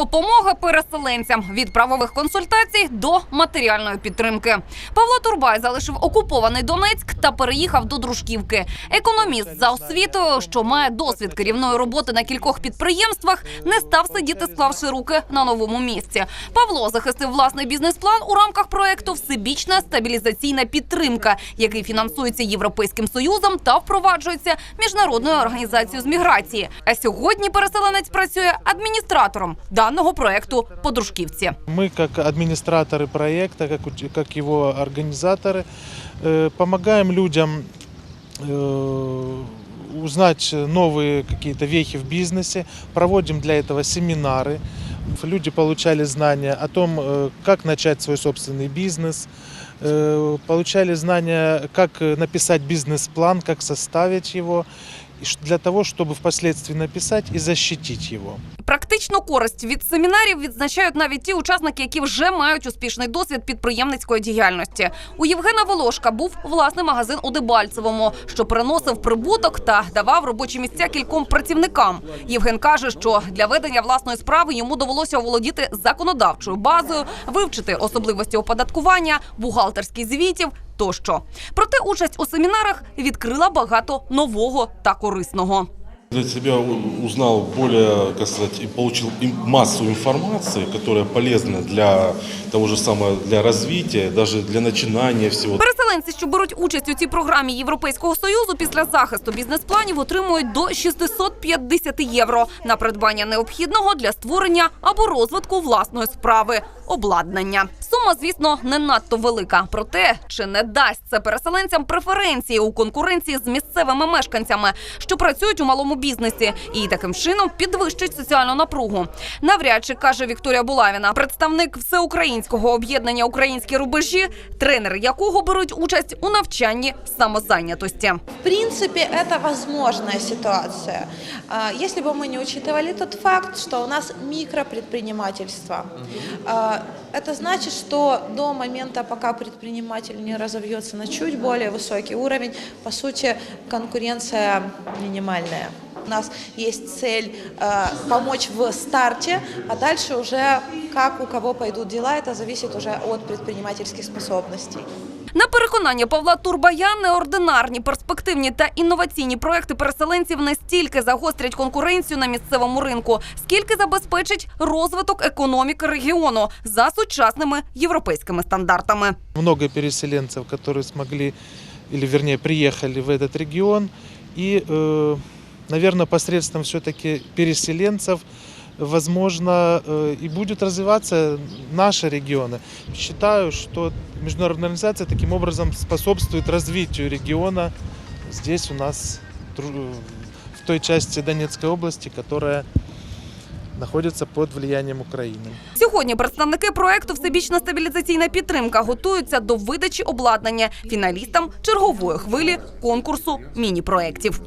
Допомога переселенцям від правових консультацій до матеріальної підтримки. Павло Турбай залишив окупований Донецьк та переїхав до Дружківки. Економіст за освітою, що має досвід керівної роботи на кількох підприємствах, не став сидіти, склавши руки на новому місці. Павло захистив власний бізнес-план у рамках проекту Всебічна стабілізаційна підтримка, який фінансується Європейським союзом та впроваджується міжнародною організацією з міграції. А сьогодні переселенець працює адміністратором даного проекту по Дружківці. Мы, как администраторы проекта, как, уч- как его организаторы, э, помогаем людям э, узнать новые какие-то вехи в бизнесе, проводим для этого семинары. Люди получали знания о том, э, как начать свой собственный бизнес, э, получали знания, как э, написать бизнес-план, как составить его, и ш- для того, чтобы впоследствии написать и защитить его. Практичну користь від семінарів відзначають навіть ті учасники, які вже мають успішний досвід підприємницької діяльності. У Євгена Волошка був власний магазин у Дебальцевому, що приносив прибуток та давав робочі місця кільком працівникам. Євген каже, що для ведення власної справи йому довелося оволодіти законодавчою базою, вивчити особливості оподаткування, бухгалтерських звітів тощо. Проте участь у семінарах відкрила багато нового та корисного. Для себя узнал более, как сказать, и получил массу информации, которая полезна для того же самого, для развития, даже для начинания всего. Переселенці, що беруть участь у цій програмі Європейського союзу, після захисту бізнес-планів отримують до 650 євро на придбання необхідного для створення або розвитку власної справи обладнання. Сума, звісно, не надто велика. Проте чи не дасть це переселенцям преференції у конкуренції з місцевими мешканцями, що працюють у малому бізнесі, і таким чином підвищить соціальну напругу. Навряд чи каже Вікторія Булавіна, представник всеукраїнського об'єднання Українські рубежі, тренери якого беруть участь у навчанні самозайнятості. В принципе, это возможная ситуация, А, если бы мы не учитывали тот факт, что у нас микропредпринимательство. А, Это значит, что до момента, пока предприниматель не разовьется на чуть более высокий уровень, по сути, конкуренция минимальная. У нас есть цель э, помочь в старте, а дальше уже как у кого пойдут дела, это зависит уже от предпринимательских способностей. На переконання Павла Турбая, неординарні, перспективні та інноваційні проекти переселенців не стільки загострять конкуренцію на місцевому ринку, скільки забезпечить розвиток економіки регіону за сучасними європейськими стандартами. много переселенцев, которые смогли, или вернее приехали в этот регион. И, наверное, посредством все-таки переселенцев, возможно, э, и будет развиваться наши регионы. Считаю, что международная организация таким образом способствует развитию региона здесь у нас, тру- в той части Донецкой области, которая находится под влиянием Украины. Сьогодні представники проекту Всебічна стабілізаційна підтримка готуються до видачі обладнання фіналістам чергової хвилі конкурсу міні-проєктів.